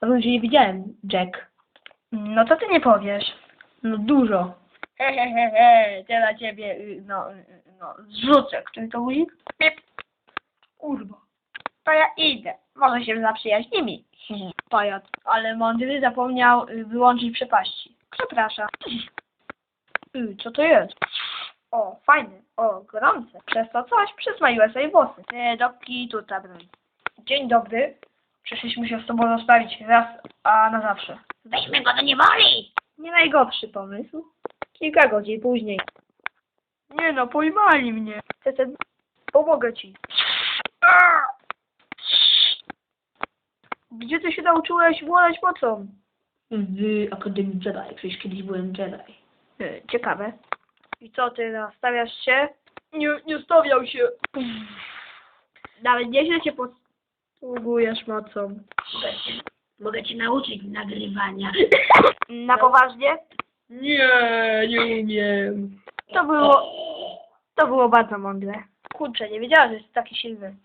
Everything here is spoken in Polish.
Dawno cię nie widziałem, Jack. No to ty nie powiesz. No dużo. Hehehe, te na ciebie, y, no, y, no, zrzucę. Który to guzik? Pip. Kurwa. To ja idę. Może się zaprzyjaźnimy. Pajac. Ale mądry zapomniał y, wyłączyć przepaści. Przepraszam. Y, co to jest? O, fajny. O, gorące. Przez to coś przysmaiłe sobie włosy. Nie, dopki tutaj broń. Dzień dobry. Przyszliśmy się z tobą zostawić raz, a na zawsze. Weźmy go do niewoli! Nie najgorszy pomysł. Kilka godzin później. Nie no, pojmali mnie. Chcę, pomogę ci. Gdzie ty się nauczyłeś władać mocą? W Akademii Jedi. Przecież kiedyś byłem Jedi. E, Ciekawe. I co, ty nastawiasz się? Nie, nie stawiał się. Nawet nieźle cię posługujesz mocą. Mogę cię, mogę cię nauczyć nagrywania. Na poważnie? Nie, nie umiem. To było, to było bardzo mądre. Kurczę, nie wiedziałem, że jest taki silny.